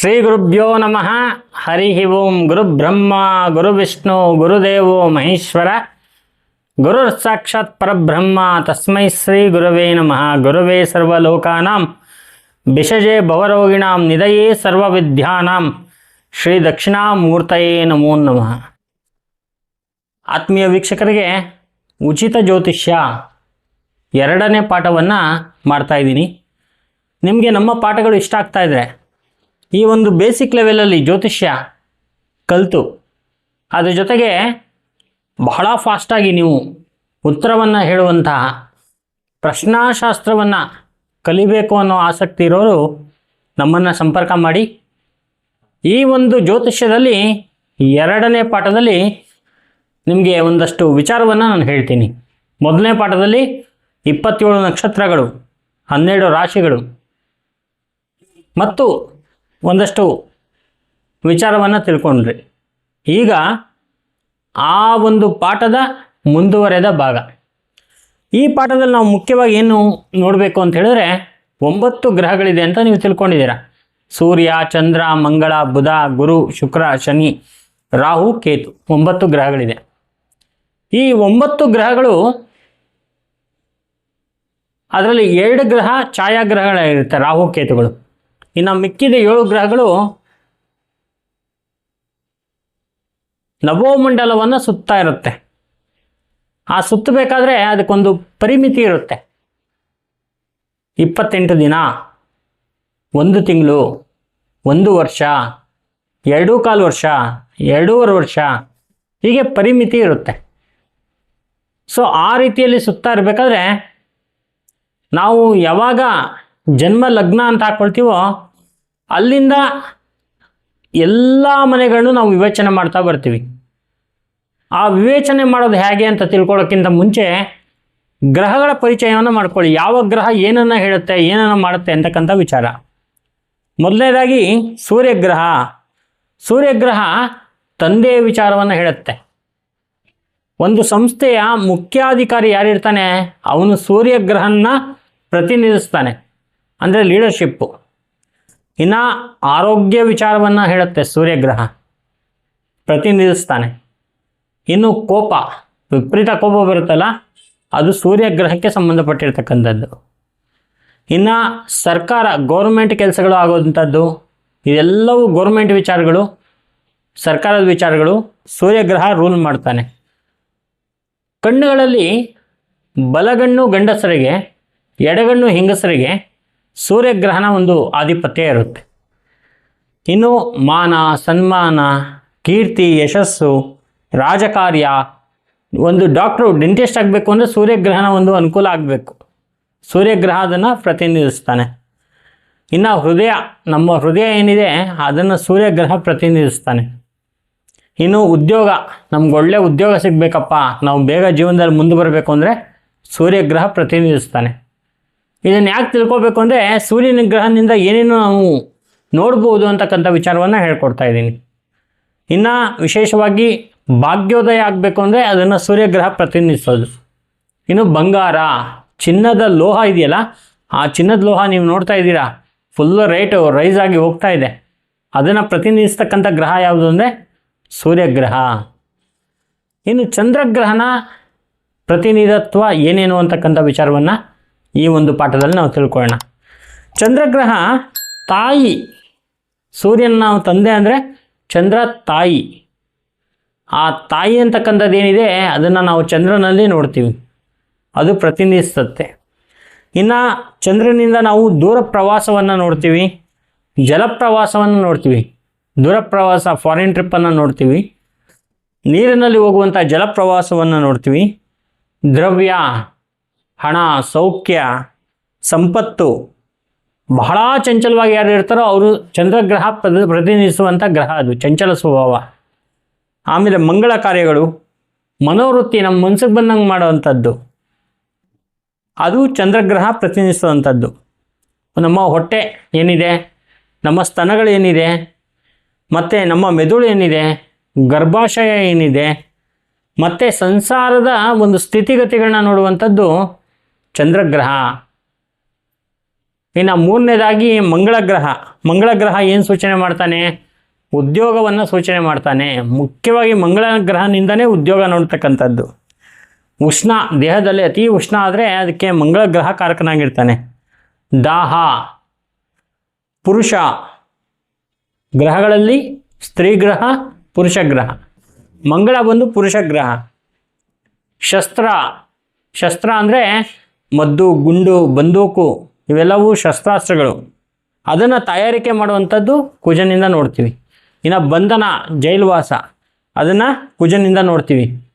ಶ್ರೀ ಗುರುಭ್ಯೋ ನಮಃ. ಹರಿ ಓಂ ಗುರು ಬ್ರಹ್ಮ, ಗುರು ವಿಷ್ಣು ಗುರುದೇವೋ ಮಹೇಶ್ವರ. ಗುರು ಸಾಕ್ಷಾತ್ ಪರಬ್ರಹ್ಮ, ತಸ್ಮೈ ಶ್ರೀ ಗುರುವೇ ನಮಃ. ಗುರುವೇ ಸರ್ವಲೋಕಾನಾಂ ಬಿಷಜೆ ಭವರೋಗಿಣಾಂ ನಿಧಯೇ ಸರ್ವವಿದ್ಯಾನಾಂ. ಶ್ರೀ ದಕ್ಷಿಣಾಮೂರ್ತಯೇ ನಮೋ ನಮಃ. ಆತ್ಮೀಯ ವೀಕ್ಷಕರಿಗೆ ಉಚಿತ ಜ್ಯೋತಿಷ್ಯ ಎರಡನೇ ಪಾಠವನ್ನು ಮಾಡ್ತಾ ಇದ್ದೀನಿ. ನಿಮಗೆ ನಮ್ಮ ಪಾಠಗಳು ಇಷ್ಟ ಆಗ್ತಾ ಈ ಒಂದು ಬೇಸಿಕ್ ಲೆವೆಲಲ್ಲಿ ಜ್ಯೋತಿಷ್ಯ ಕಲಿತು. ಅದರ ಜೊತೆಗೆ ಬಹಳ ಫಾಸ್ಟಾಗಿ ನೀವು ಉತ್ತರವನ್ನು ಹೇಳುವಂತಹ ಪ್ರಶ್ನಾಶಾಸ್ತ್ರವನ್ನು ಕಲಿಬೇಕು ಅನ್ನೋ ಆಸಕ್ತಿ ಇರೋರು ನಮ್ಮನ್ನು ಸಂಪರ್ಕ ಮಾಡಿ. ಈ ಒಂದು ಜ್ಯೋತಿಷ್ಯದಲ್ಲಿ ಎರಡನೇ ಪಾಠದಲ್ಲಿ ನಿಮಗೆ ಒಂದಷ್ಟು ವಿಚಾರವನ್ನು ನಾನು ಹೇಳ್ತೀನಿ. ಮೊದಲನೇ ಪಾಠದಲ್ಲಿ ಇಪ್ಪತ್ತೇಳು ನಕ್ಷತ್ರಗಳು, ಹನ್ನೆರಡು ರಾಶಿಗಳು ಮತ್ತು ಒಂದಷ್ಟು ವಿಚಾರವನ್ನು ತಿಳ್ಕೊಂಡ್ರಿ. ಈಗ ಆ ಒಂದು ಪಾಠದ ಮುಂದುವರೆದ ಭಾಗ. ಈ ಪಾಠದಲ್ಲಿ ನಾವು ಮುಖ್ಯವಾಗಿ ಏನು ನೋಡಬೇಕು ಅಂತ ಹೇಳಿದ್ರೆ ಒಂಬತ್ತು ಗ್ರಹಗಳಿದೆ ಅಂತ ನೀವು ತಿಳ್ಕೊಂಡಿದ್ದೀರಾ. ಸೂರ್ಯ, ಚಂದ್ರ, ಮಂಗಳ, ಬುಧ, ಗುರು, ಶುಕ್ರ, ಶನಿ, ರಾಹು, ಕೇತು ಒಂಬತ್ತು ಗ್ರಹಗಳಿದೆ. ಈ ಒಂಬತ್ತು ಗ್ರಹಗಳು ಅದರಲ್ಲಿ ಎರಡು ಗ್ರಹ ಛಾಯಾಗ್ರಹಗಳಿರುತ್ತೆ ರಾಹು, ಕೇತುಗಳು. ಇನ್ನು ಮಿಕ್ಕಿದ ಏಳು ಗ್ರಹಗಳು ನವೋಮಂಡಲವನ್ನು ಸುತ್ತಾ ಇರುತ್ತೆ. ಆ ಸುತ್ತಬೇಕಾದ್ರೆ ಅದಕ್ಕೊಂದು ಪರಿಮಿತಿ ಇರುತ್ತೆ. ಇಪ್ಪತ್ತೆಂಟು ದಿನ, ಒಂದು ತಿಂಗಳು, ಒಂದು ವರ್ಷ, ಎರಡೂ ಕಾಲು ವರ್ಷ, ಎರಡೂವರೆ ವರ್ಷ, ಹೀಗೆ ಪರಿಮಿತಿ ಇರುತ್ತೆ. ಸೊ ಆ ರೀತಿಯಲ್ಲಿ ಸುತ್ತಾ ಇರಬೇಕಾದ್ರೆ ನಾವು ಯಾವಾಗ ಜನ್ಮ ಲಗ್ನ ಅಂತ ಹಾಕ್ಕೊಳ್ತೀವೋ ಅಲ್ಲಿಂದ ಎಲ್ಲ ಮನೆಗಳನ್ನು ನಾವು ವಿವೇಚನೆ ಮಾಡ್ತಾ ಬರ್ತೀವಿ. ಆ ವಿವೇಚನೆ ಮಾಡೋದು ಹೇಗೆ ಅಂತ ತಿಳ್ಕೊಳ್ಳೋಕ್ಕಿಂತ ಮುಂಚೆ ಗ್ರಹಗಳ ಪರಿಚಯವನ್ನು ಮಾಡ್ಕೊಳ್ಳಿ. ಯಾವ ಗ್ರಹ ಏನನ್ನು ಹೇಳುತ್ತೆ, ಏನನ್ನು ಮಾಡುತ್ತೆ ಅಂತಕ್ಕಂಥ ವಿಚಾರ. ಮೊದಲನೇದಾಗಿ ಸೂರ್ಯಗ್ರಹ. ಸೂರ್ಯಗ್ರಹ ತಂದೆಯ ವಿಚಾರವನ್ನು ಹೇಳುತ್ತೆ. ಒಂದು ಸಂಸ್ಥೆಯ ಮುಖ್ಯಾಧಿಕಾರಿ ಯಾರಿರ್ತಾನೆ, ಅವನು ಸೂರ್ಯಗ್ರಹನ ಪ್ರತಿನಿಧಿಸ್ತಾನೆ. ಅಂದರೆ ಲೀಡರ್ಶಿಪ್ಪು ಇನ್ನು ಆರೋಗ್ಯ ವಿಚಾರವನ್ನು ಹೇಳುತ್ತೆ ಸೂರ್ಯಗ್ರಹ. ಪ್ರತಿನಿಧಿಸ್ತಾನೆ. ಇನ್ನು ಕೋಪ, ವಿಪರೀತ ಕೋಪ ಬರುತ್ತಲ್ಲ, ಅದು ಸೂರ್ಯಗ್ರಹಕ್ಕೆ ಸಂಬಂಧಪಟ್ಟಿರ್ತಕ್ಕಂಥದ್ದು. ಇನ್ನು ಸರ್ಕಾರ ಗೌರ್ಮೆಂಟ್ ಕೆಲಸಗಳು ಆಗೋವಂಥದ್ದು ಇದೆಲ್ಲವೂ ಗೌರ್ಮೆಂಟ್ ವಿಚಾರಗಳು, ಸರ್ಕಾರದ ವಿಚಾರಗಳು, ಸೂರ್ಯಗ್ರಹ ರೂಲ್ ಮಾಡ್ತಾನೆ. ಕಣ್ಣುಗಳಲ್ಲಿ ಬಲಗಣ್ಣು ಗಂಡಸರಿಗೆ, ಎಡಗಣ್ಣು ಹೆಂಗಸರಿಗೆ ಸೂರ್ಯಗ್ರಹಣ ಒಂದು ಆಧಿಪತ್ಯ ಇರುತ್ತೆ. ಇನ್ನು ಮಾನ, ಸನ್ಮಾನ, ಕೀರ್ತಿ, ಯಶಸ್ಸು, ರಾಜಕಾರ್ಯ, ಒಂದು ಡಾಕ್ಟ್ರು, ಡೆಂಟಿಸ್ಟ್ ಆಗಬೇಕು ಅಂದರೆ ಸೂರ್ಯಗ್ರಹಣ ಒಂದು ಅನುಕೂಲ ಆಗಬೇಕು. ಸೂರ್ಯಗ್ರಹ ಅದನ್ನು ಪ್ರತಿನಿಧಿಸ್ತಾನೆ. ಇನ್ನು ಹೃದಯ, ನಮ್ಮ ಹೃದಯ ಏನಿದೆ, ಅದನ್ನು ಸೂರ್ಯಗ್ರಹ ಪ್ರತಿನಿಧಿಸ್ತಾನೆ. ಇನ್ನು ಉದ್ಯೋಗ, ನಮ್ಗೆ ಒಳ್ಳೆ ಉದ್ಯೋಗ ಸಿಗಬೇಕಪ್ಪ, ನಾವು ಬೇಗ ಜೀವನದಲ್ಲಿ ಮುಂದೆ ಬರಬೇಕು ಅಂದರೆ ಸೂರ್ಯಗ್ರಹ ಪ್ರತಿನಿಧಿಸ್ತಾನೆ. ಇದನ್ನು ಯಾಕೆ ತಿಳ್ಕೊಬೇಕು ಅಂದರೆ ಸೂರ್ಯನ ಗ್ರಹದಿಂದ ಏನೇನು ನಾವು ನೋಡ್ಬೋದು ಅಂತಕ್ಕಂಥ ವಿಚಾರವನ್ನು ಹೇಳ್ಕೊಡ್ತಾ ಇದ್ದೀನಿ. ಇನ್ನು ವಿಶೇಷವಾಗಿ ಭಾಗ್ಯೋದಯ ಆಗಬೇಕು ಅಂದರೆ ಅದನ್ನು ಸೂರ್ಯಗ್ರಹ ಪ್ರತಿನಿಧಿಸೋದು. ಇನ್ನು ಬಂಗಾರ, ಚಿನ್ನದ ಲೋಹ ಇದೆಯಲ್ಲ, ಆ ಚಿನ್ನದ ಲೋಹ ನೀವು ನೋಡ್ತಾ ಇದ್ದೀರಾ? ಫುಲ್ಲು ರೇಟು ರೈಸ್ ಆಗಿ ಹೋಗ್ತಾ ಇದೆ. ಅದನ್ನು ಪ್ರತಿನಿಧಿಸ್ತಕ್ಕಂಥ ಗ್ರಹ ಯಾವುದು ಅಂದರೆ ಸೂರ್ಯಗ್ರಹ. ಇನ್ನು ಚಂದ್ರಗ್ರಹಣ ಪ್ರತಿನಿಧತ್ವ ಏನೇನು ಅಂತಕ್ಕಂಥ ವಿಚಾರವನ್ನು ಈ ಒಂದು ಪಾಠದಲ್ಲಿ ನಾವು ತಿಳ್ಕೊಳ್ಳೋಣ. ಚಂದ್ರಗ್ರಹ ತಾಯಿ ಸೂರ್ಯನ ನಾವು ತಂದೆ ಅಂದರೆ ಚಂದ್ರ ತಾಯಿ. ಆ ತಾಯಿ ಅಂತಕ್ಕಂಥದ್ದು ಏನಿದೆ ಅದನ್ನು ನಾವು ಚಂದ್ರನಲ್ಲಿ ನೋಡ್ತೀವಿ. ಅದು ಪ್ರತಿನಿಧಿಸುತ್ತೆ. ಇನ್ನು ಚಂದ್ರನಿಂದ ನಾವು ದೂರ ಪ್ರವಾಸವನ್ನು ನೋಡ್ತೀವಿ ಜಲಪ್ರವಾಸವನ್ನು ನೋಡ್ತೀವಿ, ದೂರ ಪ್ರವಾಸ ಫಾರಿನ್ ಟ್ರಿಪ್ಪನ್ನು ನೋಡ್ತೀವಿ, ನೀರಿನಲ್ಲಿ ಹೋಗುವಂಥ ಜಲಪ್ರವಾಸವನ್ನು ನೋಡ್ತೀವಿ, ದ್ರವ್ಯ ಹಣ, ಸೌಖ್ಯ, ಸಂಪತ್ತು ಬಹಳ ಚಂಚಲವಾಗಿ ಯಾರು ಇರ್ತಾರೋ ಅವರು ಚಂದ್ರಗ್ರಹ ಪ್ರತಿ ಪ್ರತಿನಿಧಿಸುವಂಥ ಗ್ರಹ ಅದು, ಚಂಚಲ ಸ್ವಭಾವ. ಆಮೇಲೆ ಮಂಗಳ ಕಾರ್ಯಗಳು, ಮನೋವೃತ್ತಿ ನಮ್ಮ ಮನಸ್ಸಿಗೆ ಬಂದಂಗೆ ಮಾಡುವಂಥದ್ದು. ಅದು ಚಂದ್ರಗ್ರಹ ಪ್ರತಿನಿಧಿಸುವಂಥದ್ದು. ನಮ್ಮ ಹೊಟ್ಟೆ ಏನಿದೆ, ನಮ್ಮ ಸ್ತನಗಳು ಏನಿದೆ, ಮತ್ತು ನಮ್ಮ ಮೆದುಳು ಏನಿದೆ, ಗರ್ಭಾಶಯ ಏನಿದೆ, ಮತ್ತು ಸಂಸಾರದ ಒಂದು ಸ್ಥಿತಿಗತಿಗಳನ್ನ ನೋಡುವಂಥದ್ದು ಚಂದ್ರಗ್ರಹ. ಇನ್ನು ಮೂರನೇದಾಗಿ ಮಂಗಳ ಗ್ರಹ ಮಂಗಳ ಗ್ರಹ ಏನು ಸೂಚನೆ ಮಾಡ್ತಾನೆ? ಉದ್ಯೋಗವನ್ನು ಸೂಚನೆ ಮಾಡ್ತಾನೆ. ಮುಖ್ಯವಾಗಿ ಮಂಗಳ ಗ್ರಹನಿಂದನೇ ಉದ್ಯೋಗ ನೋಡ್ತಕ್ಕಂಥದ್ದು. ಉಷ್ಣ, ದೇಹದಲ್ಲಿ ಅತಿ ಉಷ್ಣ ಆದರೆ ಅದಕ್ಕೆ ಮಂಗಳ ಗ್ರಹ ಕಾರಕನಾಗಿರ್ತಾನೆ. ದಾಹ, ಪುರುಷ. ಗ್ರಹಗಳಲ್ಲಿ ಸ್ತ್ರೀ ಗ್ರಹ, ಪುರುಷ ಗ್ರಹ. ಮಂಗಳ ಬಂದು ಪುರುಷ ಗ್ರಹ. ಶಸ್ತ್ರ. ಶಸ್ತ್ರ ಅಂದರೆ ಮದ್ದು, ಗುಂಡು, ಬಂದೂಕು ಇವೆಲ್ಲವೂ ಶಸ್ತ್ರಾಸ್ತ್ರಗಳು. ಅದನ್ನು ತಯಾರಿಕೆ ಮಾಡುವಂಥದ್ದು ಕುಜನಿಂದ ನೋಡ್ತೀವಿ. ಇನ್ನು ಬಂಧನ, ಜೈಲುವಾಸ, ಅದನ್ನು ಕುಜನಿಂದ ನೋಡ್ತೀವಿ.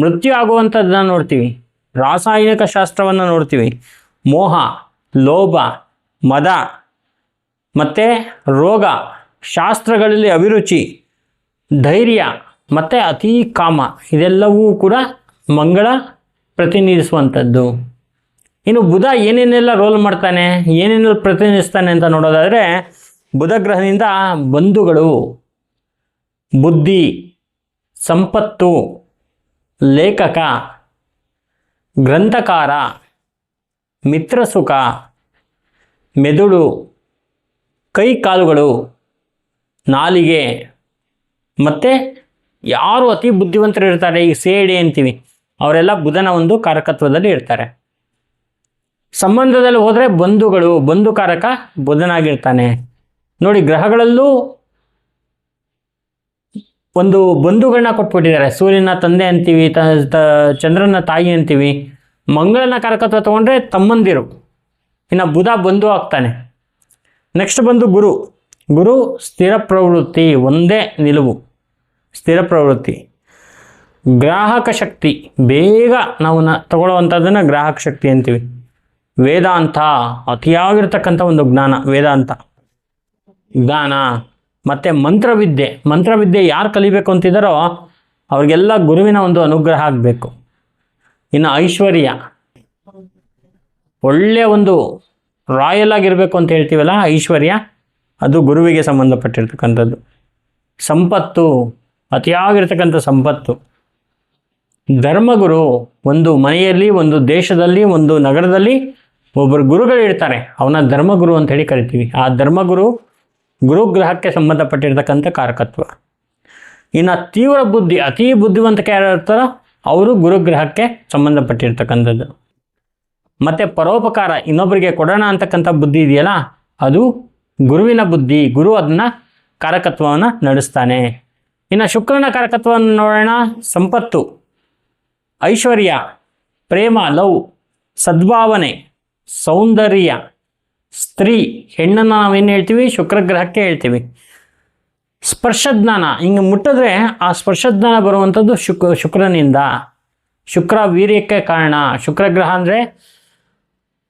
ಮೃತ್ಯು ಆಗುವಂಥದ್ದನ್ನು ನೋಡ್ತೀವಿ. ರಾಸಾಯನಿಕ ಶಾಸ್ತ್ರವನ್ನು ನೋಡ್ತೀವಿ. ಮೋಹ, ಲೋಭ, ಮದ, ಮತ್ತು ರೋಗ, ಶಾಸ್ತ್ರಗಳಲ್ಲಿ ಅಭಿರುಚಿ, ಧೈರ್ಯ, ಮತ್ತು ಅತೀ ಕಾಮ, ಇದೆಲ್ಲವೂ ಕೂಡ ಮಂಗಳ ಪ್ರತಿನಿಧಿಸುವಂಥದ್ದು. ಇನ್ನು ಬುಧ ಏನೇನೆಲ್ಲ ರೋಲ್ ಮಾಡ್ತಾನೆ, ಏನೇನೆಲ್ಲ ಪ್ರತಿನಿಧಿಸ್ತಾನೆ ಅಂತ ನೋಡೋದಾದರೆ, ಬುಧ ಗ್ರಹದಿಂದ ಬಂಧುಗಳು, ಬುದ್ಧಿ, ಸಂಪತ್ತು, ಲೇಖಕ, ಗ್ರಂಥಕಾರ ಮಿತ್ರಸುಖ ಮೆದುಳು, ಕೈ ಕಾಲುಗಳು, ನಾಲಿಗೆ, ಮತ್ತು ಯಾರು ಅತಿ ಬುದ್ಧಿವಂತರು ಇರ್ತಾರೆ ಈಗ ಸೇಡಿ ಅಂತೀವಿ, ಅವರೆಲ್ಲ ಬುಧನ ಒಂದು ಕಾರಕತ್ವದಲ್ಲಿ ಇರ್ತಾರೆ. ಸಂಬಂಧದಲ್ಲಿ ಹೋದರೆ ಬಂಧುಗಳು, ಬಂಧುಕಾರಕ ಬುಧನಾಗಿರ್ತಾನೆ ನೋಡಿ, ಗ್ರಹಗಳಲ್ಲೂ ಒಂದು ಬಂಧುಗಳನ್ನ ಕೊಟ್ಬಿಟ್ಟಿದ್ದಾರೆ. ಸೂರ್ಯನ ತಂದೆ ಅಂತೀವಿ ತ, ಚಂದ್ರನ ತಾಯಿ ಅಂತೀವಿ. ಮಂಗಳನ ಕಾರಕತ್ವ ತಗೊಂಡ್ರೆ ತಮ್ಮಂದಿರು. ಇನ್ನು ಬುಧ ಬಂಧು ಆಗ್ತಾನೆ. ನೆಕ್ಸ್ಟ್ ಬಂದು ಗುರು. ಗುರು, ಸ್ಥಿರ ಪ್ರವೃತ್ತಿ, ಒಂದೇ ನಿಲುವು. ಸ್ಥಿರ ಪ್ರವೃತ್ತಿ. ಗ್ರಾಹಕ ಶಕ್ತಿ. ಬೇಗ ನಾವು ನ, ತಗೊಳ್ಳುವಂಥದ್ದನ್ನು ಗ್ರಾಹಕ ಶಕ್ತಿ ಅಂತೀವಿ. ವೇದಾಂತ, ಅತಿಯಾಗಿರ್ತಕ್ಕಂಥ ಒಂದು ಜ್ಞಾನ, ವೇದಾಂತ. ಜ್ಞಾನ, ಮತ್ತು ಮಂತ್ರವಿದ್ಯೆ. ಮಂತ್ರವಿದ್ಯೆ ಯಾರು ಕಲಿಬೇಕು ಅಂತಿದ್ದಾರೋ ಅವ್ರಿಗೆಲ್ಲ ಗುರುವಿನ ಒಂದು ಅನುಗ್ರಹ ಆಗಬೇಕು. ಇನ್ನು ಐಶ್ವರ್ಯ. ಒಳ್ಳೆಯ ಒಂದು ರಾಯಲ್ ಆಗಿರಬೇಕು ಅಂತ ಹೇಳ್ತೀವಲ್ಲ, ಐಶ್ವರ್ಯ, ಅದು ಗುರುವಿಗೆ ಸಂಬಂಧಪಟ್ಟಿರ್ತಕ್ಕಂಥದ್ದು. ಸಂಪತ್ತು, ಅತಿಯಾಗಿರ್ತಕ್ಕಂಥ ಸಂಪತ್ತು. ಧರ್ಮಗುರು ಒಂದು ಮನೆಯಲ್ಲಿ, ಒಂದು ದೇಶದಲ್ಲಿ, ಒಂದು ನಗರದಲ್ಲಿ ಒಬ್ಬರು ಗುರುಗಳು ಇರ್ತಾರೆ ಅವನ ಧರ್ಮಗುರು ಅಂತ ಹೇಳಿ ಕರಿತೀವಿ. ಆ ಧರ್ಮಗುರು ಗುರುಗ್ರಹಕ್ಕೆ ಸಂಬಂಧಪಟ್ಟಿರ್ತಕ್ಕಂಥ ಕಾರಕತ್ವ. ಇನ್ನು ತೀವ್ರ ಬುದ್ಧಿ, ಅತಿ ಬುದ್ಧಿವಂತಿಕೆ ಯಾರು ಇರ್ತಾರೋ ಅವರು ಗುರುಗ್ರಹಕ್ಕೆ ಸಂಬಂಧಪಟ್ಟಿರ್ತಕ್ಕಂಥದ್ದು. ಮತ್ತು ಪರೋಪಕಾರ ಇನ್ನೊಬ್ಬರಿಗೆ ಕೊಡೋಣ ಅಂತಕ್ಕಂಥ ಬುದ್ಧಿ ಇದೆಯಲ್ಲ, ಅದು ಗುರುವಿನ ಬುದ್ಧಿ, ಗುರು ಅದನ್ನ ಕಾರಕತ್ವವನ್ನು ನಡೆಸ್ತಾನೆ. ಇನ್ನು ಶುಕ್ರನ ಕಾರಕತ್ವವನ್ನು ನೋಡೋಣ, ಸಂಪತ್ತು, ಐಶ್ವರ್ಯ, ಪ್ರೇಮ, ಲವ್, ಸದ್ಭಾವನೆ. ಸೌಂದರ್ಯ, ಸ್ತ್ರೀ, ಹೆಣ್ಣನ್ನು ನಾವೇನು ಹೇಳ್ತೀವಿ? ಶುಕ್ರಗ್ರಹಕ್ಕೆ ಹೇಳ್ತೀವಿ. ಸ್ಪರ್ಶಜ್ಞಾನ, ಹಿಂಗೆ ಮುಟ್ಟಿದ್ರೆ ಆ ಸ್ಪರ್ಶಜ್ಞಾನ ಬರುವಂಥದ್ದು ಶುಕ್, ಶುಕ್ರನಿಂದ. ಶುಕ್ರ ವೀರ್ಯಕ್ಕೆ ಕಾರಣ. ಶುಕ್ರಗ್ರಹ ಅಂದರೆ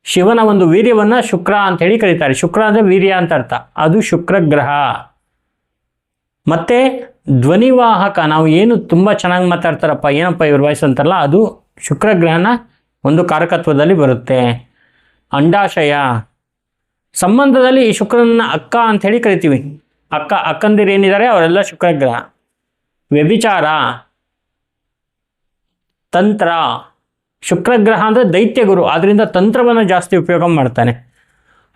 ಶಿವನ ಒಂದು ವೀರ್ಯವನ್ನು ಶುಕ್ರ ಅಂತ ಹೇಳಿ ಕರೀತಾರೆ. ಶುಕ್ರ ಅಂದರೆ ವೀರ್ಯ ಅಂತ ಅರ್ಥ. ಅದು ಶುಕ್ರಗ್ರಹ. ಮತ್ತು ಧ್ವನಿವಾಹಕ, ನಾವು ಏನು ತುಂಬ ಚೆನ್ನಾಗಿ ಮಾತಾಡ್ತಾರಪ್ಪ, ಏನಪ್ಪ ಇವ್ರ ವಾಯ್ಸ್ ಅಂತಾರಲ್ಲ ಅದು ಶುಕ್ರಗ್ರಹನ ಒಂದು ಕಾರಕತ್ವದಲ್ಲಿ ಬರುತ್ತೆ. ಅಂಡಾಶಯ. ಸಂಬಂಧದಲ್ಲಿ ಶುಕ್ರನ ಅಕ್ಕ ಅಂತ ಹೇಳಿ ಕರಿತೀವಿ. ಅಕ್ಕ ಅಕ್ಕಂದಿರು ಏನಿದ್ದಾರೆ ಅವರೆಲ್ಲ ಶುಕ್ರಗ್ರಹ. ವ್ಯಭಿಚಾರ. ತಂತ್ರ. ಶುಕ್ರಗ್ರಹ ಅಂದರೆ ದೈತ್ಯಗುರು ಆದ್ದರಿಂದ ತಂತ್ರವನ್ನು ಜಾಸ್ತಿ ಉಪಯೋಗ ಮಾಡ್ತಾನೆ.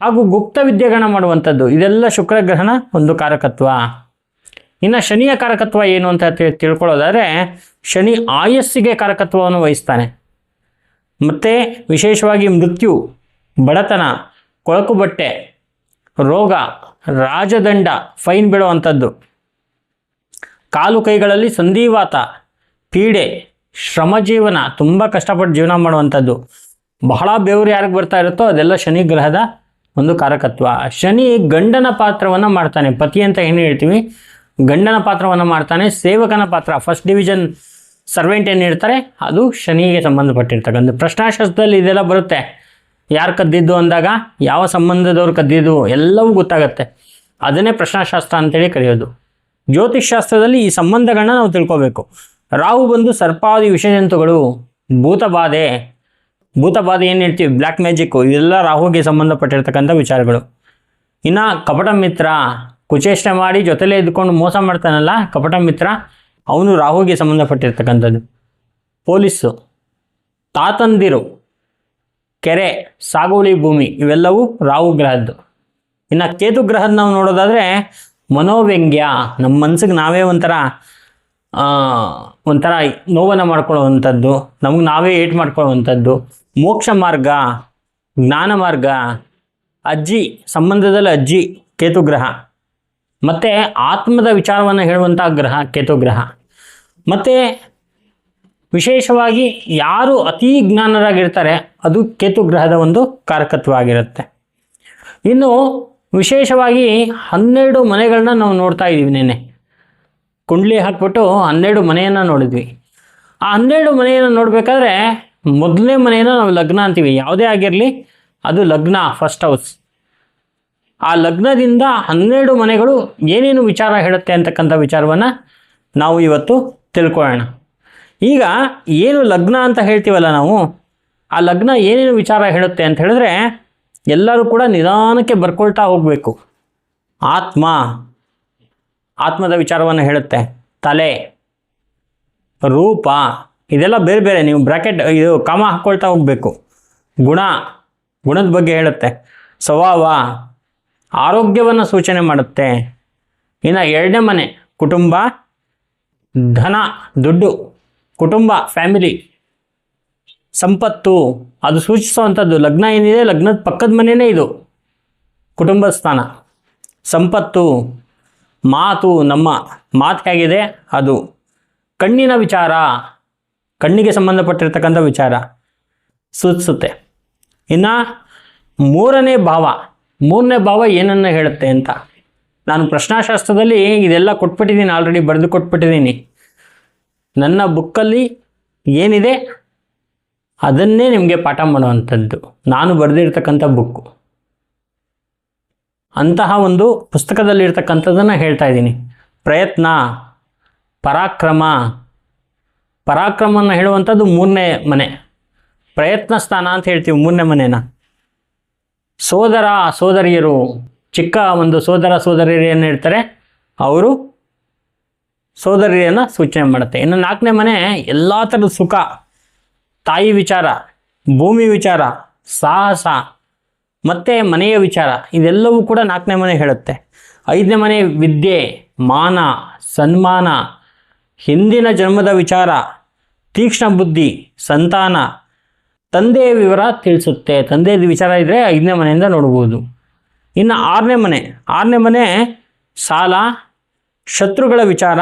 ಹಾಗೂ ಗುಪ್ತ ವಿದ್ಯೆಗಳನ್ನ ಮಾಡುವಂಥದ್ದು, ಇದೆಲ್ಲ ಶುಕ್ರಗ್ರಹನ ಒಂದು ಕಾರಕತ್ವ. ಇನ್ನು ಶನಿಯ ಕಾರಕತ್ವ ಏನು ಅಂತ ತಿಳ್ಕೊಳ್ಳೋದಾದರೆ, ಶನಿ ಆಯಸ್ಸಿಗೆ ಕಾರಕತ್ವವನ್ನು ವಹಿಸ್ತಾನೆ. ಮತ್ತು ವಿಶೇಷವಾಗಿ ಮೃತ್ಯು. ಬಡತನ, ಕೊಳಕು ಬಟ್ಟೆ, ರೋಗ, ರಾಜದಂಡ, ಫೈನ್ ಬೀಳುವಂಥದ್ದು ಕಾಲು ಕೈಗಳಲ್ಲಿ ಸಂಧಿವಾತ, ಪೀಡೆ ಶ್ರಮಜೀವನ ತುಂಬ ಕಷ್ಟಪಟ್ಟು ಜೀವನ ಮಾಡುವಂಥದ್ದು. ಬಹಳ ಬೆವರು ಯಾರಿಗೆ ಬರ್ತಾ ಇರುತ್ತೋ ಅದೆಲ್ಲ ಶನಿ ಗ್ರಹದ ಒಂದು ಕಾರಕತ್ವ. ಶನಿ ಗಂಡನ ಪಾತ್ರವನ್ನು ಮಾಡ್ತಾನೆ. ಪತಿ ಅಂತ ಏನು ಹೇಳ್ತೀವಿ. ಗಂಡನ ಪಾತ್ರವನ್ನು ಮಾಡ್ತಾನೆ. ಸೇವಕನ ಪಾತ್ರ ಫಸ್ಟ್ ಡಿವಿಷನ್ ಸರ್ವೆಂಟ್ ಏನು ಹೇಳ್ತಾರೆ? ಅದು ಶನಿಗೆ ಸಂಬಂಧಪಟ್ಟಿರ್ತಕ್ಕಂಥ ಪ್ರಶ್ನಾಶಾಸ್ತ್ರದಲ್ಲಿ ಇದೆಲ್ಲ ಬರುತ್ತೆ. ಯಾರು ಕದ್ದಿದ್ದು ಅಂದಾಗ ಯಾವ ಸಂಬಂಧದವ್ರು ಕದ್ದಿದ್ದು ಎಲ್ಲವೂ ಗೊತ್ತಾಗುತ್ತೆ. ಅದನ್ನೇ ಪ್ರಶ್ನಾಶಾಸ್ತ್ರ ಅಂತೇಳಿ ಕರೆಯೋದು. ಜ್ಯೋತಿಷ್ ಶಾಸ್ತ್ರದಲ್ಲಿ ಈ ಸಂಬಂಧಗಳನ್ನ ನಾವು ತಿಳ್ಕೋಬೇಕು. ರಾಹು ಬಂದು ಸರ್ಪಾದಿ ವಿಷಜಂತುಗಳು, ಭೂತಬಾಧೆ ಭೂತಬಾಧೆ ಏನು ಹೇಳ್ತೀವಿ? ಬ್ಲ್ಯಾಕ್ ಮ್ಯಾಜಿಕ್ಕು ಇವೆಲ್ಲ ರಾಹುಗೆ ಸಂಬಂಧಪಟ್ಟಿರ್ತಕ್ಕಂಥ ವಿಚಾರಗಳು. ಇನ್ನು ಕಪಟ ಮಿತ್ರ, ಕುಚೇಷ್ಟೆ ಮಾಡಿ ಜೊತೆಲೇ ಇದ್ಕೊಂಡು ಮೋಸ ಮಾಡ್ತಾನಲ್ಲ, ಕಪಟ ಮಿತ್ರ, ಅವನು ರಾಹುಗೆ ಸಂಬಂಧಪಟ್ಟಿರ್ತಕ್ಕಂಥದ್ದು. ಪೊಲೀಸು, ತಾತಂದಿರು ಕೆರೆ, ಸಾಗುವಳಿ ಭೂಮಿ ಇವೆಲ್ಲವೂ ರಾಹು ಗ್ರಹದ್ದು. ಇನ್ನು ಕೇತು ಗ್ರಹದ ನಾವು ನೋಡೋದಾದರೆ ಮನೋವ್ಯಂಗ್ಯ ನಮ್ಮ ಮನಸ್ಸಿಗೆ ನಾವೇ ಒಂಥರ ಒಂಥರ ನೋವನ್ನು ಮಾಡ್ಕೊಳ್ಳುವಂಥದ್ದು, ನಮಗೆ ನಾವೇ ಏಟ್ ಮಾಡ್ಕೊಳ್ಳುವಂಥದ್ದು. ಮೋಕ್ಷ ಮಾರ್ಗ, ಜ್ಞಾನ ಮಾರ್ಗ, ಅಜ್ಜಿ, ಸಂಬಂಧದಲ್ಲಿ ಅಜ್ಜಿ, ಕೇತು ಗ್ರಹ. ಮತ್ತು ಆತ್ಮದ ವಿಚಾರವನ್ನು ಹೇಳುವಂಥ ಗ್ರಹ ಕೇತು ಗ್ರಹ. ಮತ್ತು ವಿಶೇಷವಾಗಿ ಯಾರು ಅತಿ ಜ್ಞಾನರಾಗಿರ್ತಾರೆ, ಅದು ಕೇತು ಗ್ರಹದ ಒಂದು ಕಾರಕತ್ವ ಆಗಿರುತ್ತೆ ಇನ್ನು ವಿಶೇಷವಾಗಿ ಹನ್ನೆರಡು ಮನೆಗಳನ್ನ ನಾವು ನೋಡ್ತಾ ಇದ್ದೀವಿ ನಿನ್ನೆ. ಕುಂಡ್ಲಿ ಹಾಕ್ಬಿಟ್ಟು ಹನ್ನೆರಡು ಮನೆಯನ್ನು ನೋಡಿದ್ವಿ. ಆ ಹನ್ನೆರಡು ಮನೆಯನ್ನು ನೋಡಬೇಕಾದ್ರೆ ಮೊದಲನೇ ಮನೆಯನ್ನು ನಾವು ಲಗ್ನ ಅಂತೀವಿ. ಯಾವುದೇ ಆಗಿರಲಿ, ಅದು ಲಗ್ನ ಫಸ್ಟ್ ಹೌಸ್ ಆ ಲಗ್ನದಿಂದ ಹನ್ನೆರಡು ಮನೆಗಳು ಏನೇನು ವಿಚಾರ ಹೇಳುತ್ತೆ ಅಂತಕ್ಕಂಥ ವಿಚಾರವನ್ನು ನಾವು ಇವತ್ತು ತಿಳ್ಕೊಳ್ಳೋಣ. ಈಗ ಏನು ಲಗ್ನ ಅಂತ ಹೇಳ್ತೀವಲ್ಲ ನಾವು? ಆ ಲಗ್ನ ಏನೇನು ವಿಚಾರ ಹೇಳುತ್ತೆ ಅಂತ ಹೇಳಿದ್ರೆ ಎಲ್ಲರೂ ಕೂಡ ನಿಧಾನಕ್ಕೆ ಬರ್ಕೊಳ್ತಾ ಹೋಗಬೇಕು. ಆತ್ಮ. ಆತ್ಮದ ವಿಚಾರವನ್ನು ಹೇಳುತ್ತೆ. ತಲೆ. ರೂಪ. ಇದೆಲ್ಲ ಬೇರೆ ಬೇರೆ. ನೀವು ಬ್ರ್ಯಾಕೆಟ್ ಇದು ಕಾಮ ಹಾಕ್ಕೊಳ್ತಾ ಹೋಗಬೇಕು. ಗುಣ. ಗುಣದ ಬಗ್ಗೆ ಹೇಳುತ್ತೆ. ಸ್ವಭಾವ. ಆರೋಗ್ಯವನ್ನು ಸೂಚನೆ ಮಾಡುತ್ತೆ. ಇನ್ನು ಎರಡನೇ ಮನೆ, ಕುಟುಂಬ, ಧನ, ದುಡ್ಡು. ಕುಟುಂಬ ಫ್ಯಾಮಿಲಿ ಸಂಪತ್ತು, ಅದು ಸೂಚಿಸುವಂಥದ್ದು. ಲಗ್ನ ಏನಿದೆ? ಲಗ್ನದ ಪಕ್ಕದ ಮನೆಯೇ ಇದು. ಕುಟುಂಬ ಸ್ಥಾನ. ಸಂಪತ್ತು, ಮಾತು, ನಮ್ಮ ಮಾತು ಹೇಗಿದೆ? ಅದು ಕಣ್ಣಿನ ವಿಚಾರ, ಕಣ್ಣಿಗೆ ಸಂಬಂಧಪಟ್ಟಿರ್ತಕ್ಕಂಥ ವಿಚಾರ ಸೂಚಿಸುತ್ತೆ. ಇನ್ನು ಮೂರನೇ ಭಾವ. ಮೂರನೇ ಭಾವ ಏನನ್ನು ಹೇಳುತ್ತೆ ಅಂತ. ನಾನು ಪ್ರಶ್ನಾಶಾಸ್ತ್ರದಲ್ಲಿ ಇದೆಲ್ಲ ಕೊಟ್ಬಿಟ್ಟಿದ್ದೀನಿ ಆಲ್ರೆಡಿ ಬರೆದು ಕೊಟ್ಬಿಟ್ಟಿದ್ದೀನಿ. ನನ್ನ ಬುಕ್ಕಲ್ಲಿ ಏನಿದೆ ಅದನ್ನೇ ನಿಮಗೆ ಪಾಠ ಮಾಡುವಂಥದ್ದು. ನಾನು ಬರೆದಿರ್ತಕ್ಕಂಥ ಬುಕ್ಕು. ಅಂತಹ ಒಂದು ಪುಸ್ತಕದಲ್ಲಿರ್ತಕ್ಕಂಥದ್ದನ್ನು ಹೇಳ್ತಾ ಇದ್ದೀನಿ. ಪ್ರಯತ್ನ, ಪರಾಕ್ರಮ ಪರಾಕ್ರಮವನ್ನು ಹೇಳುವಂಥದ್ದು ಮೂರನೇ ಮನೆ. ಪ್ರಯತ್ನ ಸ್ಥಾನ ಅಂತ ಹೇಳ್ತೀವಿ ಮೂರನೇ ಮನೇನ. ಸೋದರ ಸೋದರಿಯರು, ಚಿಕ್ಕ ಒಂದು ಸೋದರ ಸೋದರಿಯರು ಏನು ಇರ್ತಾರೆ ಅವರು ಸೋದರಿಯನ್ನು ಸೂಚನೆ ಮಾಡುತ್ತೆ. ಇನ್ನು ನಾಲ್ಕನೇ ಮನೆ, ಎಲ್ಲ ಥರದ ಸುಖ, ತಾಯಿ ವಿಚಾರ, ಭೂಮಿ ವಿಚಾರ, ಸಾಹಸ, ಮತ್ತು ಮನೆಯ ವಿಚಾರ, ಇದೆಲ್ಲವೂ ಕೂಡ ನಾಲ್ಕನೇ ಮನೆ ಹೇಳುತ್ತೆ. ಐದನೇ ಮನೆ, ವಿದ್ಯೆ, ಮಾನ, ಸನ್ಮಾನ, ಹಿಂದಿನ ಜನ್ಮದ ವಿಚಾರ, ತೀಕ್ಷ್ಣ ಬುದ್ಧಿ, ಸಂತಾನ ತಂದೆಯ ವಿವರ ತಿಳಿಸುತ್ತೆ. ತಂದೆಯ ವಿಚಾರ ಇದ್ದರೆ ಐದನೇ ಮನೆಯಿಂದ ನೋಡ್ಬೋದು. ಇನ್ನು ಆರನೇ ಮನೆ ಆರನೇ ಮನೆ, ಸಾಲ, ಶತ್ರುಗಳ ವಿಚಾರ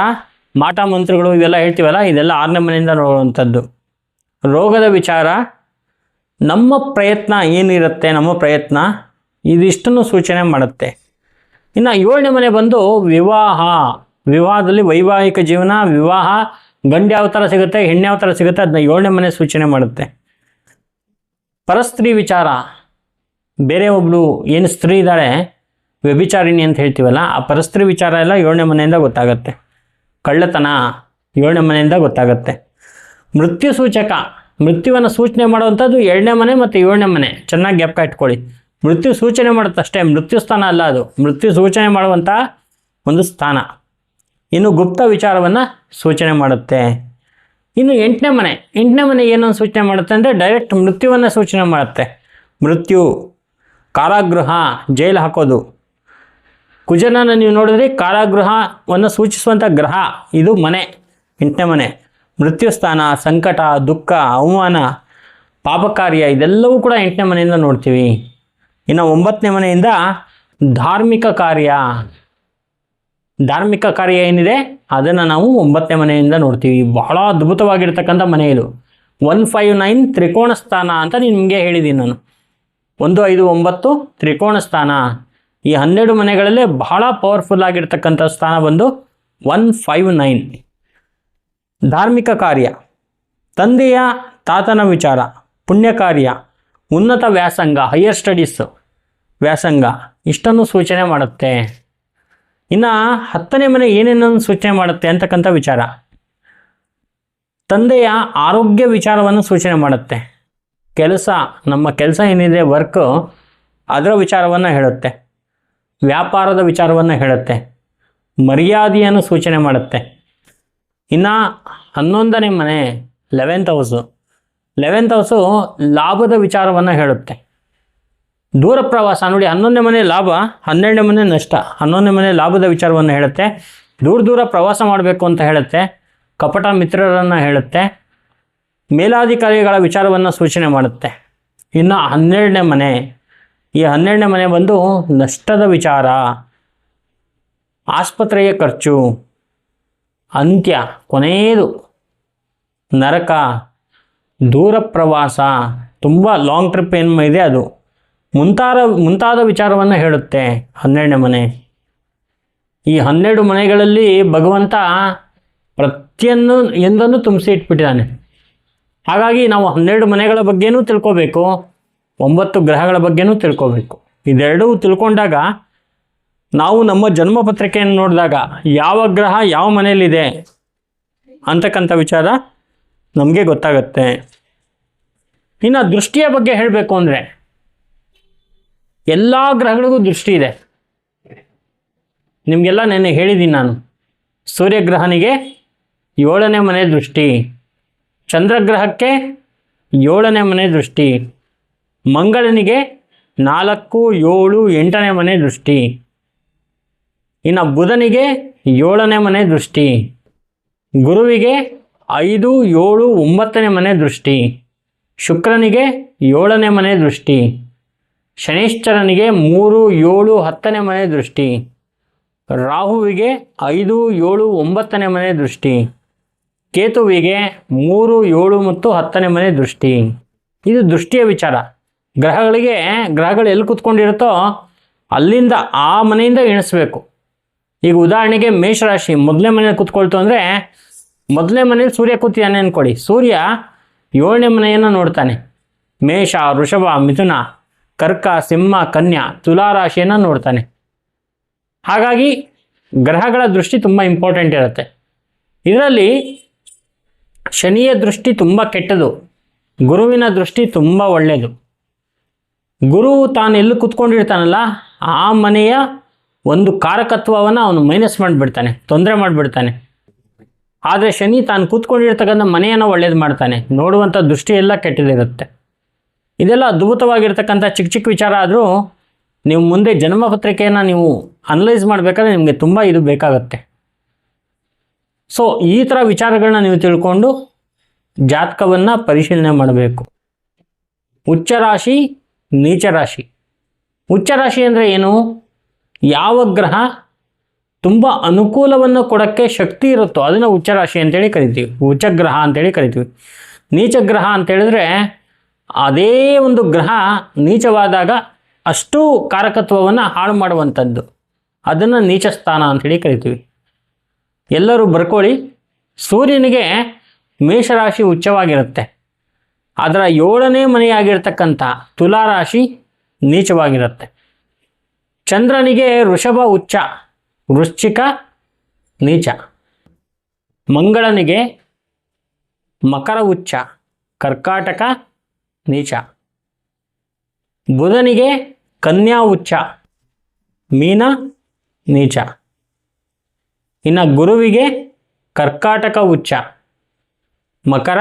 ಮಾಟ ಮಂತ್ರಗಳು ಇವೆಲ್ಲ ಹೇಳ್ತೀವಲ್ಲ, ಇದೆಲ್ಲ ಆರನೇ ಮನೆಯಿಂದ ನೋಡುವಂಥದ್ದು. ರೋಗದ ವಿಚಾರ, ನಮ್ಮ ಪ್ರಯತ್ನ ಏನಿರುತ್ತೆ, ನಮ್ಮ ಪ್ರಯತ್ನ ಇದಿಷ್ಟನ್ನು ಸೂಚನೆ ಮಾಡುತ್ತೆ. ಇನ್ನು ಏಳನೇ ಮನೆ ಬಂದು ವಿವಾಹ, ವಿವಾಹದಲ್ಲಿ ವೈವಾಹಿಕ ಜೀವನ, ವಿವಾಹ, ಗಂಡು ಯಾವ ಥರ ಸಿಗುತ್ತೆ, ಹೆಣ್ಣು ಯಾವ ಥರ ಸಿಗುತ್ತೆ, ಅದನ್ನ ಏಳನೇ ಮನೆ ಸೂಚನೆ ಮಾಡುತ್ತೆ. ಪರಸ್ತ್ರೀ ವಿಚಾರ ಬೇರೆ ಒಬ್ಳು ಏನು ಸ್ತ್ರೀ ಇದ್ದಾಳೆ, ವ್ಯಭಿಚಾರಿಣಿ ಅಂತ ಹೇಳ್ತೀವಲ್ಲ, ಆ ಪರಸ್ತ್ರೀ ವಿಚಾರ ಎಲ್ಲ ಏಳನೇ ಮನೆಯಿಂದ ಗೊತ್ತಾಗತ್ತೆ. ಕಳ್ಳತನ ಏಳನೇ ಮನೆಯಿಂದ ಗೊತ್ತಾಗುತ್ತೆ. ಮೃತ್ಯು ಸೂಚಕ. ಮೃತ್ಯುವನ್ನು ಸೂಚನೆ ಮಾಡುವಂಥದ್ದು ಎರಡನೇ ಮನೆ ಮತ್ತು ಏಳನೇ ಮನೆ. ಚೆನ್ನಾಗಿ ಜ್ಞಾಪಕ ಇಟ್ಕೊಳ್ಳಿ. ಮೃತ್ಯು ಸೂಚನೆ ಮಾಡುತ್ತೆ ಅಷ್ಟೇ ಮೃತ್ಯು ಸ್ಥಾನ ಅಲ್ಲ ಅದು. ಮೃತ್ಯು ಸೂಚನೆ ಮಾಡುವಂಥ ಒಂದು ಸ್ಥಾನ. ಇನ್ನು ಗುಪ್ತ ವಿಚಾರವನ್ನು ಸೂಚನೆ ಮಾಡುತ್ತೆ. ಇನ್ನು ಎಂಟನೇ ಮನೆ. ಎಂಟನೇ ಮನೆ ಏನನ್ನು ಸೂಚನೆ ಮಾಡುತ್ತೆ ಅಂದರೆ ಡೈರೆಕ್ಟ್ ಮೃತ್ಯುವನ್ನು ಸೂಚನೆ ಮಾಡುತ್ತೆ. ಮೃತ್ಯು, ಕಾರಾಗೃಹ, ಜೈಲು ಹಾಕೋದು. ಕುಜನನ್ನು ನೀವು ನೋಡಿದ್ರೆ ಕಾರಾಗೃಹವನ್ನು ಸೂಚಿಸುವಂಥ ಗ್ರಹ. ಇದು ಮನೆ, ಎಂಟನೇ ಮನೆ. ಮೃತ್ಯು ಸ್ಥಾನ ಸಂಕಟ, ದುಃಖ, ಅವಮಾನ, ಪಾಪಕಾರ್ಯ, ಇದೆಲ್ಲವೂ ಕೂಡ ಎಂಟನೇ ಮನೆಯಿಂದ ನೋಡ್ತೀವಿ. ಇನ್ನು ಒಂಬತ್ತನೇ ಮನೆಯಿಂದ ಧಾರ್ಮಿಕ ಕಾರ್ಯ. ಧಾರ್ಮಿಕ ಕಾರ್ಯ ಏನಿದೆ? ಅದನ್ನು ನಾವು ಒಂಬತ್ತನೇ ಮನೆಯಿಂದ ನೋಡ್ತೀವಿ. ಬಹಳ ಅದ್ಭುತವಾಗಿರ್ತಕ್ಕಂಥ ಮನೆ ಇದು. ಒನ್ ಫೈವ್ ನೈನ್ ತ್ರಿಕೋಣ ಸ್ಥಾನ ಅಂತ ನಿಮಗೆ ಹೇಳಿದ್ದೀನಿ ನಾನು. ಒಂದು ಐದು ಒಂಬತ್ತು ತ್ರಿಕೋಣ ಸ್ಥಾನ ಈ ಹನ್ನೆರಡು ಮನೆಗಳಲ್ಲೇ ಬಹಳ ಪವರ್ಫುಲ್ ಆಗಿರ್ತಕ್ಕಂಥ ಸ್ಥಾನ ಬಂದು ಒನ್ ಫೈವ್ ನೈನ್ ಧಾರ್ಮಿಕ ಕಾರ್ಯ, ತಂದೆಯ ತಾತನ ವಿಚಾರ, ಪುಣ್ಯ ಕಾರ್ಯ, ಉನ್ನತ ವ್ಯಾಸಂಗ ಹೈಯರ್ ಸ್ಟಡೀಸ್ ವ್ಯಾಸಂಗ, ಇಷ್ಟನ್ನು ಸೂಚನೆ ಮಾಡುತ್ತೆ. ಇನ್ನು ಹತ್ತನೇ ಮನೆ ಏನೇನನ್ನು ಸೂಚನೆ ಮಾಡುತ್ತೆ ಅಂತಕ್ಕಂಥ ವಿಚಾರ. ತಂದೆಯ ಆರೋಗ್ಯ ವಿಚಾರವನ್ನು ಸೂಚನೆ ಮಾಡುತ್ತೆ. ಕೆಲಸ, ನಮ್ಮ ಕೆಲಸ ಏನಿದೆ ವರ್ಕ್ ಅದರ ವಿಚಾರವನ್ನು ಹೇಳುತ್ತೆ. ವ್ಯಾಪಾರದ ವಿಚಾರವನ್ನು ಹೇಳುತ್ತೆ, ಮರ್ಯಾದೆಯನ್ನು ಸೂಚನೆ ಮಾಡುತ್ತೆ. ಇನ್ನು ಹನ್ನೊಂದನೇ ಮನೆ ಲೆವೆಂತ್ ಹೌಸು ಲೆವೆಂತ್ ಹೌಸು ಲಾಭದ ವಿಚಾರವನ್ನು ಹೇಳುತ್ತೆ. ದೂರ ಪ್ರವಾಸ, ನೋಡಿ ಹನ್ನೊಂದನೇ ಮನೆ ಲಾಭ, ಹನ್ನೆರಡನೇ ಮನೆ ನಷ್ಟ. ಹನ್ನೊಂದನೇ ಮನೆ ಲಾಭದ ವಿಚಾರವನ್ನು ಹೇಳುತ್ತೆ. ದೂರ ದೂರ ಪ್ರವಾಸ ಮಾಡಬೇಕು ಅಂತ ಹೇಳುತ್ತೆ. ಕಪಟ ಮಿತ್ರರನ್ನು ಹೇಳುತ್ತೆ. ಮೇಲಾಧಿಕಾರಿಗಳ ವಿಚಾರವನ್ನು ಸೂಚನೆ ಮಾಡುತ್ತೆ. ಇನ್ನು ಹನ್ನೆರಡನೇ ಮನೆ ಈ ಹನ್ನೆರಡನೇ ಮನೆ ಬಂದು ನಷ್ಟದ ವಿಚಾರ, ಆಸ್ಪತ್ರೆಯ ಖರ್ಚು, ಅಂತ್ಯ, ಕೊನೆಯದು ನರಕ, ದೂರ ಪ್ರವಾಸ, ತುಂಬ ಲಾಂಗ್ ಟ್ರಿಪ್ ಏನು ಇದೆ ಅದು. ಮುಂತಾದ ಮುಂತಾದ ವಿಚಾರವನ್ನು ಹೇಳುತ್ತೆ ಹನ್ನೆರಡನೇ ಮನೆ. ಈ ಹನ್ನೆರಡು ಮನೆಗಳಲ್ಲಿ ಭಗವಂತ ಪ್ರತಿಯನ್ನು, ಎಂದನ್ನು ತುಂಬಿಸಿ ಇಟ್ಬಿಟ್ಟಿದ್ದಾನೆ. ಹಾಗಾಗಿ ನಾವು ಹನ್ನೆರಡು ಮನೆಗಳ ಬಗ್ಗೆನೂ ತಿಳ್ಕೋಬೇಕು. ಒಂಬತ್ತು ಗ್ರಹಗಳ ಬಗ್ಗೆನೂ ತಿಳ್ಕೋಬೇಕು. ಇದೆರಡೂ ತಿಳ್ಕೊಂಡಾಗ ನಾವು ನಮ್ಮ ಜನ್ಮ ಪತ್ರಿಕೆಯನ್ನು ನೋಡಿದಾಗ ಯಾವ ಗ್ರಹ ಯಾವ ಮನೆಯಲ್ಲಿದೆ ಅಂತಕ್ಕಂಥ ವಿಚಾರ ನಮಗೆ ಗೊತ್ತಾಗತ್ತೆ. ಇನ್ನು ದೃಷ್ಟಿಯ ಬಗ್ಗೆ ಹೇಳಬೇಕು ಅಂದರೆ ಎಲ್ಲ ಗ್ರಹಗಳಿಗೂ ದೃಷ್ಟಿ ಇದೆ. ನಿಮಗೆಲ್ಲ ನೆನ್ನೆ ಹೇಳಿದ್ದೀನಿ ನಾನು. ಸೂರ್ಯಗ್ರಹನಿಗೆ ಏಳನೇ ಮನೆ ದೃಷ್ಟಿ, ಚಂದ್ರಗ್ರಹಕ್ಕೆ ಏಳನೇ ಮನೆ ದೃಷ್ಟಿ. ಮಂಗಳನಿಗೆ ನಾಲ್ಕು ಏಳು ಎಂಟನೇ ಮನೆ ದೃಷ್ಟಿ. ಇನ್ನು ಬುಧನಿಗೆ ಏಳನೇ ಮನೆ ದೃಷ್ಟಿ. ಗುರುವಿಗೆ ಐದು ಏಳು ಒಂಬತ್ತನೇ ಮನೆ ದೃಷ್ಟಿ. ಶುಕ್ರನಿಗೆ ಏಳನೇ ಮನೆ ದೃಷ್ಟಿ. ಶನೀಶ್ಚರನಿಗೆ ಮೂರು ಏಳು ಹತ್ತನೇ ಮನೆ ದೃಷ್ಟಿ. ರಾಹುವಿಗೆ ಐದು ಏಳು ಒಂಬತ್ತನೇ ಮನೆ ದೃಷ್ಟಿ. ಕೇತುವಿಗೆ ಮೂರು ಏಳು ಮತ್ತು ಹತ್ತನೇ ಮನೆ ದೃಷ್ಟಿ. ಇದು ದೃಷ್ಟಿಯ ವಿಚಾರ. ಗ್ರಹಗಳಿಗೆ, ಗ್ರಹಗಳು ಎಲ್ಲಿ ಕೂತ್ಕೊಂಡಿರುತ್ತೋ ಅಲ್ಲಿಂದ ಆ ಮನೆಯಿಂದ ಎಣಿಸ್ಬೇಕು. ಈಗ ಉದಾಹರಣೆಗೆ ಮೇಷರಾಶಿ, ಮೊದಲನೇ ಮನೆಯಲ್ಲಿ ಕೂತ್ಕೊಳ್ತು ಅಂದರೆ ಮೊದಲನೇ ಮನೇಲಿ ಸೂರ್ಯ ಕೂತಿದ್ದಾನೆ ಅಂದ್ಕೊಳ್ಳಿ ಸೂರ್ಯ ಏಳನೇ ಮನೆಯನ್ನು ನೋಡ್ತಾನೆ. ಮೇಷ, ವೃಷಭ, ಮಿಥುನ, ಕರ್ಕ, ಸಿಂಹ, ಕನ್ಯಾ, ತುಲಾ ರಾಶಿಯನ್ನು ನೋಡ್ತಾನೆ. ಹಾಗಾಗಿ ಗ್ರಹಗಳ ದೃಷ್ಟಿ ತುಂಬ ಇಂಪಾರ್ಟೆಂಟ್ ಇರುತ್ತೆ. ಇದರಲ್ಲಿ ಶನಿಯ ದೃಷ್ಟಿ ತುಂಬ ಕೆಟ್ಟದು. ಗುರುವಿನ ದೃಷ್ಟಿ ತುಂಬ ಒಳ್ಳೆಯದು ಗುರು ತಾನು ಎಲ್ಲಿ ಕುತ್ಕೊಂಡಿರ್ತಾನಲ್ಲ ಆ ಮನೆಯ ಒಂದು ಕಾರಕತ್ವವನ್ನು ಅವನು ಮೈನಸ್ ಮಾಡಿಬಿಡ್ತಾನೆ, ತೊಂದರೆ ಮಾಡಿಬಿಡ್ತಾನೆ. ಆದರೆ ಶನಿ ತಾನು ಕೂತ್ಕೊಂಡಿರ್ತಕ್ಕಂಥ ಮನೆಯನ್ನು ಒಳ್ಳೇದು ಮಾಡ್ತಾನೆ. ನೋಡುವಂಥ ದೃಷ್ಟಿ ಎಲ್ಲ ಕೆಟ್ಟದಿರುತ್ತೆ. ಇದೆಲ್ಲ ಅದ್ಭುತವಾಗಿರ್ತಕ್ಕಂಥ ಚಿಕ್ಕ ಚಿಕ್ಕ ವಿಚಾರ ಆದರೂ ನೀವು ಮುಂದೆ ಜನ್ಮ ಪತ್ರಿಕೆಯನ್ನು ನೀವು ಅನಲೈಸ್ ಮಾಡಬೇಕಾದ್ರೆ ನಿಮಗೆ ತುಂಬ ಇದು ಬೇಕಾಗುತ್ತೆ. ಸೊ ಈ ಥರ ವಿಚಾರಗಳನ್ನ ನೀವು ತಿಳ್ಕೊಂಡು ಜಾತಕವನ್ನು ಪರಿಶೀಲನೆ ಮಾಡಬೇಕು. ಉಚ್ಚ ರಾಶಿ ನೀಚ ರಾಶಿ ಉಚ್ಚ ರಾಶಿ ಅಂದರೆ ಏನು? ಯಾವ ಗ್ರಹ ತುಂಬ ಅನುಕೂಲವನ್ನು ಕೊಡೋಕ್ಕೆ ಶಕ್ತಿ ಇರುತ್ತೋ ಅದನ್ನು ಉಚ್ಚ ರಾಶಿ ಅಂತೇಳಿ ಕರಿತೀವಿ. ಉಚ್ಚ ಗ್ರಹ ಅಂತೇಳಿ ಕರಿತೀವಿ. ನೀಚ ಗ್ರಹ ಅಂತೇಳಿದ್ರೆ ಅದೇ ಒಂದು ಗ್ರಹ ನೀಚವಾದಾಗ ಅಷ್ಟು ಕಾರಕತ್ವವನ್ನು ಹಾಳು ಮಾಡುವಂಥದ್ದು. ಅದನ್ನು ನೀಚ ಸ್ಥಾನ ಅಂತೇಳಿ ಕರಿತೀವಿ. ಎಲ್ಲರೂ ಬರ್ಕೊಳ್ಳಿ. ಸೂರ್ಯನಿಗೆ ಮೇಷರಾಶಿ ಉಚ್ಚವಾಗಿರುತ್ತೆ. ಅದರ ಏಳನೇ ಮನೆಯಾಗಿರ್ತಕ್ಕಂಥ ತುಲಾರಾಶಿ ನೀಚವಾಗಿರುತ್ತೆ. ಚಂದ್ರನಿಗೆ ವೃಷಭ ಉಚ್ಚ, ವೃಶ್ಚಿಕ ನೀಚ. ಮಂಗಳನಿಗೆ ಮಕರ ಉಚ್ಚ, ಕರ್ಕಾಟಕ ನೀಚ. ಬುಧನಿಗೆ ಕನ್ಯಾ ಉಚ್ಚ, ಮೀನ ನೀಚ. ಇನ್ನು ಗುರುವಿಗೆ ಕರ್ಕಾಟಕ ಉಚ್ಚ, ಮಕರ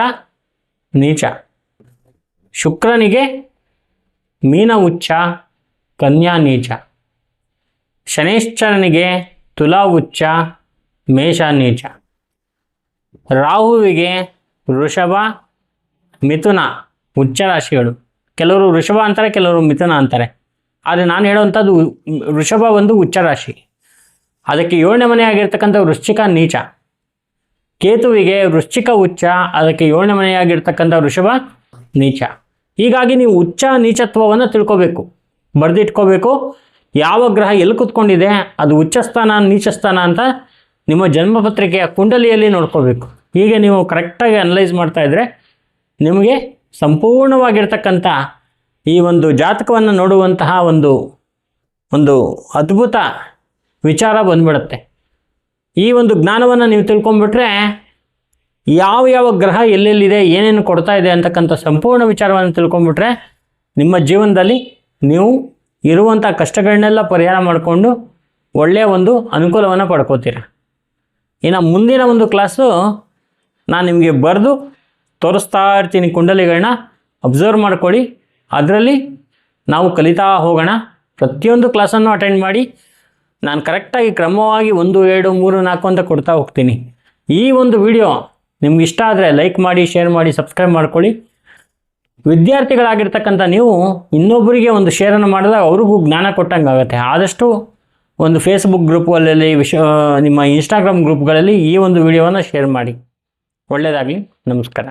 ನೀಚ. ಶುಕ್ರನಿಗೆ ಮೀನ ಉಚ್ಚ ಕನ್ಯಾ ನೀಚ. ಶನೇಶ್ಚರನಿಗೆ ತುಲಾ ಉಚ್ಚ ಮೇಷ ನೀಚ. ರಾಹುವಿಗೆ ವೃಷಭ, ಮಿಥುನ ಉಚ್ಚ ರಾಶಿಗಳು. ಕೆಲವರು ವೃಷಭ ಅಂತಾರೆ, ಕೆಲವರು ಮಿಥುನ ಅಂತಾರೆ. ಆದರೆ ನಾನು ಹೇಳುವಂಥದ್ದು ವೃಷಭ ಒಂದು ಉಚ್ಚ ರಾಶಿ. ಅದಕ್ಕೆ ಏಳನೇ ಮನೆ ಆಗಿರ್ತಕ್ಕಂಥ ವೃಶ್ಚಿಕ ನೀಚ. ಕೇತುವಿಗೆ ವೃಶ್ಚಿಕ ಉಚ್ಚ ಅದಕ್ಕೆ ಏಳನೇ ಮನೆಯಾಗಿರ್ತಕ್ಕಂಥ ವೃಷಭ ನೀಚ. ಹೀಗಾಗಿ ನೀವು ಉಚ್ಚ ನೀಚತ್ವವನ್ನು ತಿಳ್ಕೋಬೇಕು. ಬರೆದಿಟ್ಕೋಬೇಕು. ಯಾವ ಗ್ರಹ ಎಲ್ಲಿ ಕೂತ್ಕೊಂಡಿದೆ, ಅದು ಉಚ್ಚಸ್ಥಾನ ನೀಚ ಸ್ಥಾನ ಅಂತ ನಿಮ್ಮ ಜನ್ಮಪತ್ರಿಕೆಯ ಕುಂಡಲಿಯಲ್ಲಿ ನೋಡ್ಕೋಬೇಕು. ಹೀಗೆ ನೀವು ಕರೆಕ್ಟಾಗಿ ಅನಲೈಸ್ ಮಾಡ್ತಾ ಇದ್ದರೆ ನಿಮಗೆ ಸಂಪೂರ್ಣವಾಗಿರ್ತಕ್ಕಂಥ ಈ ಒಂದು ಜಾತಕವನ್ನು ನೋಡುವಂತಹ ಒಂದು ಒಂದು ಅದ್ಭುತ ವಿಚಾರ ಬಂದ್ಬಿಡುತ್ತೆ. ಈ ಒಂದು ಜ್ಞಾನವನ್ನು ನೀವು ತಿಳ್ಕೊಂಬಿಟ್ರೆ ಯಾವ ಯಾವ ಗ್ರಹ ಎಲ್ಲೆಲ್ಲಿದೆ, ಏನೇನು ಕೊಡ್ತಾ ಇದೆ ಅಂತಕ್ಕಂಥ ಸಂಪೂರ್ಣ ವಿಚಾರವನ್ನು ತಿಳ್ಕೊಂಡ್ಬಿಟ್ರೆ ನಿಮ್ಮ ಜೀವನದಲ್ಲಿ ನೀವು ಇರುವಂಥ ಕಷ್ಟಗಳನ್ನೆಲ್ಲ ಪರಿಹಾರ ಮಾಡಿಕೊಂಡು ಒಳ್ಳೆಯ ಒಂದು ಅನುಕೂಲವನ್ನು ಪಡ್ಕೋತೀರ. ಇನ್ನು ಮುಂದಿನ ಒಂದು ಕ್ಲಾಸು ನಾನು ನಿಮಗೆ ಬರೆದು ತೋರಿಸ್ತಾ ಇರ್ತೀನಿ ಕುಂಡಲಿಗಳನ್ನ, ಅಬ್ಸರ್ವ್ ಮಾಡ್ಕೊಳ್ಳಿ. ಅದರಲ್ಲಿ ನಾವು ಕಲಿತಾ ಹೋಗೋಣ. ಪ್ರತಿಯೊಂದು ಕ್ಲಾಸನ್ನು ಅಟೆಂಡ್ ಮಾಡಿ ನಾನು ಕರೆಕ್ಟಾಗಿ ಕ್ರಮವಾಗಿ ಒಂದು, ಎರಡು, ಮೂರು, ನಾಲ್ಕು ಅಂತ ಕೊಡ್ತಾ ಹೋಗ್ತೀನಿ. ಈ ಒಂದು ವಿಡಿಯೋ ನಿಮ್ಗೆ ಇಷ್ಟ ಆದರೆ ಲೈಕ್ ಮಾಡಿ ಶೇರ್ ಮಾಡಿ ಸಬ್ಸ್ಕ್ರೈಬ್ ಮಾಡ್ಕೊಳ್ಳಿ. ವಿದ್ಯಾರ್ಥಿಗಳಾಗಿರ್ತಕ್ಕಂಥ ನೀವು ಇನ್ನೊಬ್ಬರಿಗೆ ಒಂದು ಶೇರನ್ನು ಮಾಡಿದಾಗ ಅವ್ರಿಗೂ ಜ್ಞಾನ ಕೊಟ್ಟಂಗೆ ಆಗುತ್ತೆ. ಆದಷ್ಟು ಒಂದು ಫೇಸ್ಬುಕ್ ಗ್ರೂಪ್ಗಳಲ್ಲಿ ವಿಶ್ ನಿಮ್ಮ ಇನ್ಸ್ಟಾಗ್ರಾಮ್ ಗ್ರೂಪ್ಗಳಲ್ಲಿ ಈ ಒಂದು ವಿಡಿಯೋವನ್ನು ಶೇರ್ ಮಾಡಿ. ಒಳ್ಳೆಯದಾಗಲಿ ನಮಸ್ಕಾರ.